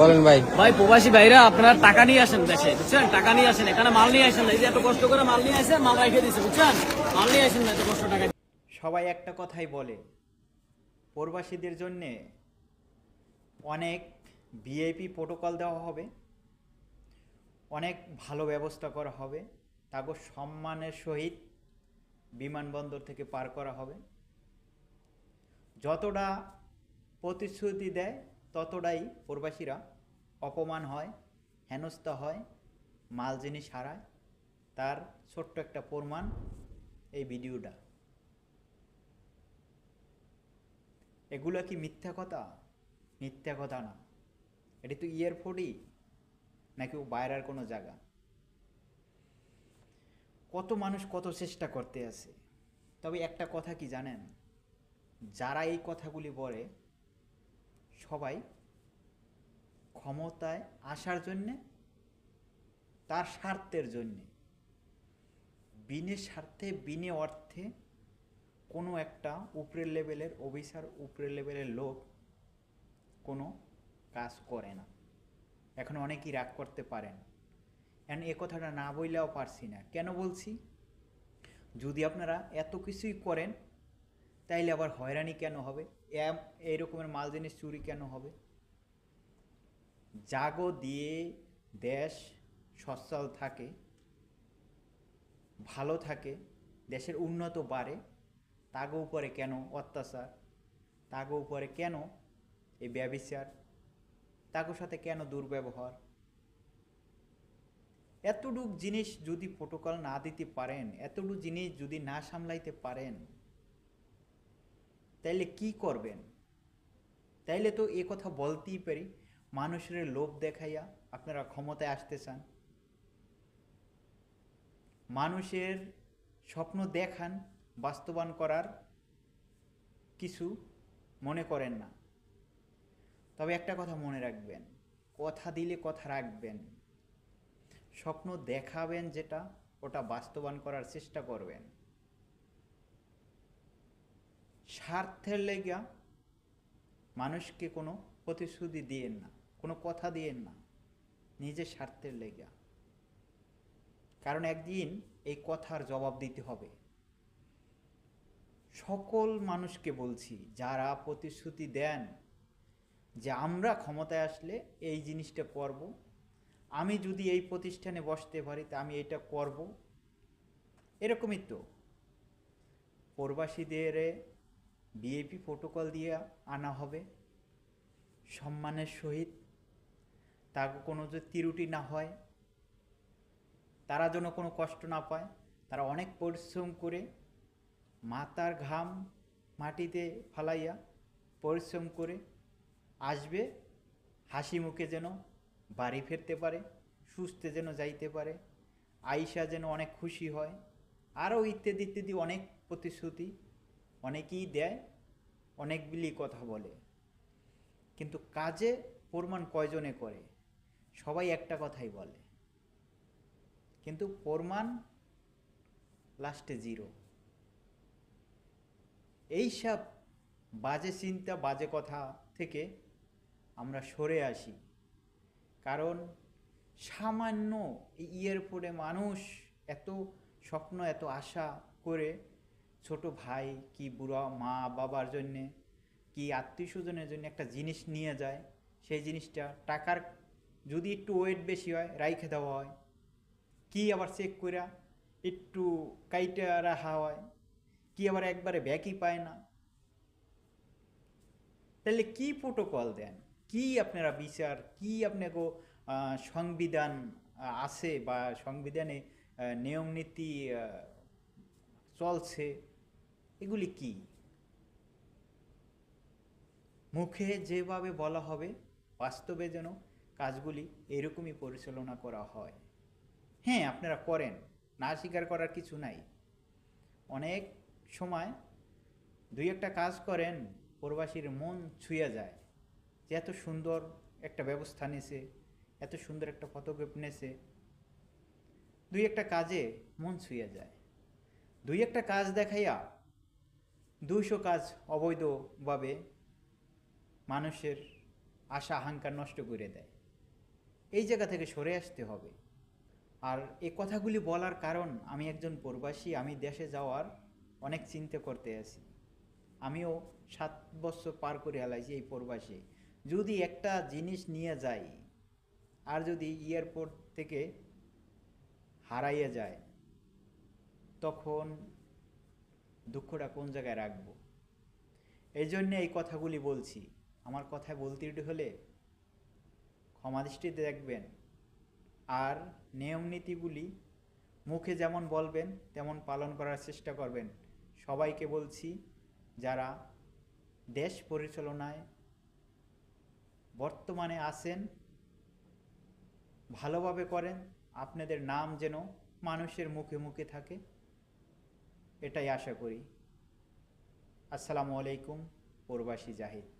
বলেন ভাই। ভাই প্রবাসী ভাইরা আপনারা টাকা নিয়ে আসেন দেশে বুঝছেন? টাকা নিয়ে আসেন এখানে মাল নিয়ে আসেন না। এই যে এত কষ্ট করে মাল নিয়ে আসেন মাল রেখে দিচ্ছে বুঝছেন? মাল নিয়ে আসেন এত কষ্ট টাকা সবাই একটা কথাই বলে প্রবাসীদের জন্যে অনেক ভিআইপি প্রোটোকল দেওয়া হবে অনেক ভালো ব্যবস্থা করা হবে তাকে সম্মানের সহিত বিমানবন্দর থেকে পার করা হবে। যতটা প্রতিশ্রুতি দেয় ততটাই প্রবাসীরা অপমান হয়, হেনস্থা হয়, মাল জিনিস হারায়। তার ছোট্ট একটা প্রমাণ এই ভিডিওটা। এগুলো কি মিথ্যা কথা? মিথ্যা কথা না। এটি তো এয়ারপোর্টই নাকি বাইরের কোনো জায়গা? কত মানুষ কত চেষ্টা করতে আছে। তবে একটা কথা কি জানেন? যারা এই কথাগুলি বলে সবাই ক্ষমতায় আসার জন্যে, তার স্বার্থের জন্যে, বিনে স্বার্থে, বিনে অর্থে কোনো একটা উপরের লেভেলের অফিসার উপরের লেভেলের লোক কোনো কাজ করে না। এখন অনেকেই রাগ করতে পারেন। এখন এ কথাটা না বললেও পারছি না। কেন বলছি? যদি আপনারা এত কিছুই করেন তাইলে আবার হয়রানি কেন হবে? এই রকমের মাল জিনিস চুরি কেন হবে? জাগো দিয়ে দেশ সচ্ছল থাকে, ভালো থাকে, দেশের উন্নত বাড়ে, তাগো উপরে কেন অত্যাচার? তাগো উপরে কেন এই ব্যবিচার? তাগোর সাথে কেন দুর্ব্যবহার? এতটুক জিনিস যদি প্রোটোকল না দিতে পারেন, এতটুকু জিনিস যদি না সামলাইতে পারেন তাইলে কি করবেন? তাইলে তো এ কথা বলতেই পারি। মানুষের লোভ দেখাইয়া আপনারা ক্ষমতায় আসতে চান। মানুষের স্বপ্ন দেখান, বাস্তবায়ন করার কিছু মনে করেন না। তবে একটা কথা মনে রাখবেন, কথা দিলে কথা রাখবেন। স্বপ্ন দেখাবেন যেটা, ওটা বাস্তবায়ন করার চেষ্টা করবেন। স্বার্থের লেগা মানুষকে কোনো প্রতিশ্রুতি দিয়েন না, কোনো কথা দিয়েন না নিজের স্বার্থের লেগা কারণ একদিন এই কথার জবাব দিতে হবে। সকল মানুষকে বলছি, যারা প্রতিশ্রুতি দেন যে আমরা ক্ষমতায় আসলে এই জিনিসটা করব, আমি যদি এই প্রতিষ্ঠানে বসতে পারি তা আমি এটা করব। এরকমই তো। প্রবাসীদের বিএপি প্রোটোকল দিয়ে আনা হবে। সম্মানের সহিত তার কোনো যে তিরুটি না হয়, তারা যেন কোনো কষ্ট না পায়, তারা অনেক পরিশ্রম করে মাথার ঘাম মাটিতে ফালাইয়া পরিশ্রম করে আসবে, হাসি মুখে যেন বাড়ি ফিরতে পারে, সুস্থে যেন যাইতে পারে আইসা যেন অনেক খুশি হয়, আরও ইত্যাদি ইত্যাদি অনেক প্রতিশ্রুতি অনেকেই দেয়, অনেকগুলি কথা বলে। কিন্তু কাজে প্রমাণ কয়জনে করে? সবাই একটা কথাই বলে। কিন্তু প্রমাণ লাস্টে জিরো। এইসব বাজে চিন্তা, বাজে কথা থেকে আমরা সরে আসি। কারণ সামান্য এই এয়ারপোর্টে মানুষ এত স্বপ্ন, এত আশা করে ছোট ভাই, কি বুড়া মা বাবার জন্যে, কি আত্মীয় স্বজনের জন্য একটা জিনিস নিয়ে যায়, সেই জিনিসটা টাকার যদি একটু ওয়েট বেশি হয়, রাইখে দেওয়া হয়। কি আবার চেক কইরা একটু কাইটা রাখা হয়, কি আবার একবারে ব্যাকই পায় না। তাহলে কি প্রোটোকল দেন? কি আপনারা বিচার, কি আপনাকে সংবিধান আছে বা সংবিধানে নিয়ম নীতি চলছে? এগুলি কি? মুখে যেভাবে বলা হবে, বাস্তবে যেন কাজগুলি এরকমই পরিচালনা করা হয়। হ্যাঁ আপনারা করেন, না স্বীকার করার কিছু নাই। অনেক সময় দুই একটা কাজ করেন, প্রবাসীর মন ছুঁয়ে যায় যে এত সুন্দর একটা ব্যবস্থা নিয়েছে এত সুন্দর একটা পদক্ষেপ নিয়েছে দুই একটা কাজে মন ছুঁয়ে যায়। দুই একটা কাজ দেখাইয়া দুইশো কাজ অবৈধভাবে মানুষের আশা আহাঙ্কার নষ্ট করে দেয়। এই জায়গা থেকে সরে আসতে হবে। আর এই কথাগুলি বলার কারণ আমি একজন প্রবাসী, আমি দেশে যাওয়ার অনেক চিন্তা করতে আছি। আমিও সাত বছর পার করে হেলাইছি এই প্রবাসে। যদি একটা জিনিস নিয়ে যাই আর যদি এয়ারপোর্ট থেকে হারাইয়ে যায়, তখন দুঃখটা কোন জায়গায় রাখব? এই জন্যে এই কথাগুলি বলছি। আমার কথায় বলতে হলে ক্ষমা দৃষ্টিতে দেখবেন। আর নিয়ম নীতিগুলি মুখে যেমন বলবেন, তেমন পালন করার চেষ্টা করবেন। সবাইকে বলছি, যারা দেশ পরিচালনায় বর্তমানে আছেন, ভালোভাবে করেন, আপনাদের নাম যেন মানুষের মুখে মুখে থাকে। এটাই আশা করি। আসসালামু আলাইকুম প্রবাসী জাহিদ।